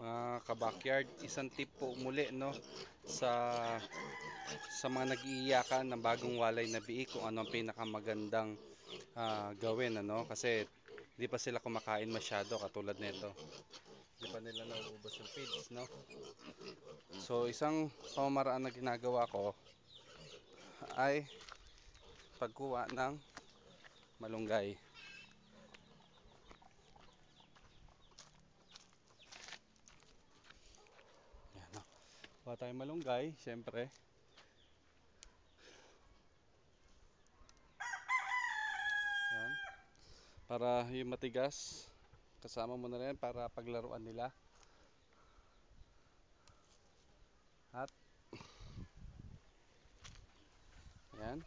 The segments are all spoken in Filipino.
mga kabakyard isang tip po muli no sa sa mga nag-iiyakan ng bagong walay na biik kung ano ang pinakamagandang ah, gawin ano kasi hindi pa sila kumakain masyado katulad nito. Hindi pa nila nauubos yung feeds no? So isang pamamaraan na ginagawa ko ay pagkuha ng malunggay Kuha tayong malunggay, syempre. Yan. Para yung matigas, kasama mo na rin para paglaruan nila. At Yan.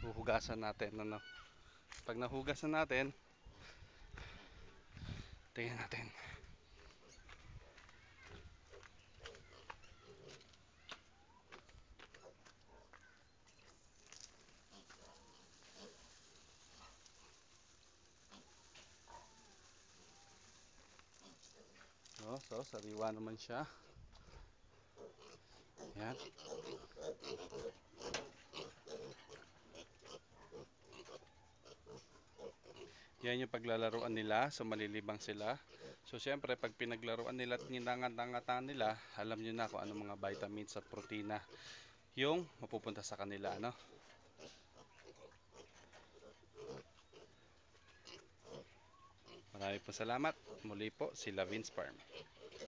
Huhugasan natin ano. Pag nahugasan natin, tingnan natin. No, so sariwa naman siya. Yan. Yan yung paglalaruan nila, so malilibang sila. So siyempre, pag pinaglaruan nila at ninangat-angatan nila, alam nyo na kung ano mga vitamins at protina yung mapupunta sa kanila, ano? Maraming po salamat. Muli po, si Lavins Farm.